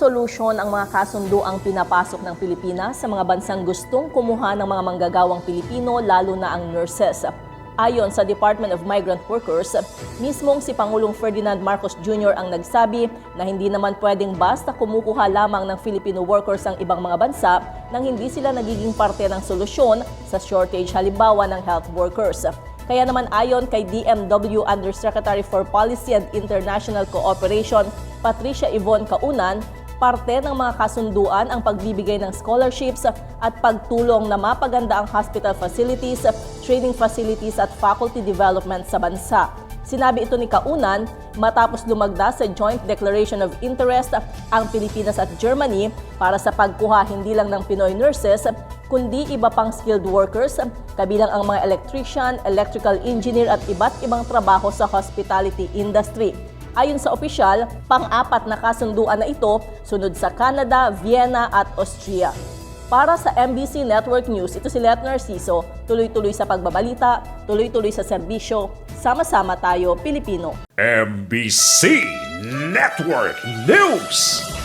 solusyon ang mga kasundo ang pinapasok ng Pilipinas sa mga bansang gustong kumuha ng mga manggagawang Pilipino lalo na ang nurses. Ayon sa Department of Migrant Workers, mismong si Pangulong Ferdinand Marcos Jr. ang nagsabi na hindi naman pwedeng basta kumukuha lamang ng Filipino workers ang ibang mga bansa nang hindi sila nagiging parte ng solusyon sa shortage halimbawa ng health workers. Kaya naman ayon kay DMW Undersecretary for Policy and International Cooperation, Patricia Yvonne Kaunan, parte ng mga kasunduan ang pagbibigay ng scholarships at pagtulong na mapaganda ang hospital facilities, training facilities at faculty development sa bansa. Sinabi ito ni Kaunan matapos lumagda sa Joint Declaration of Interest ang Pilipinas at Germany para sa pagkuha hindi lang ng Pinoy nurses kundi iba pang skilled workers kabilang ang mga electrician, electrical engineer at iba't ibang trabaho sa hospitality industry. Ayon sa opisyal, pang-apat na kasunduan na ito sunod sa Canada, Vienna at Austria. Para sa MBC Network News, ito si Let Narciso, tuloy-tuloy sa pagbabalita, tuloy-tuloy sa serbisyo, sama-sama tayo Pilipino. MBC Network News.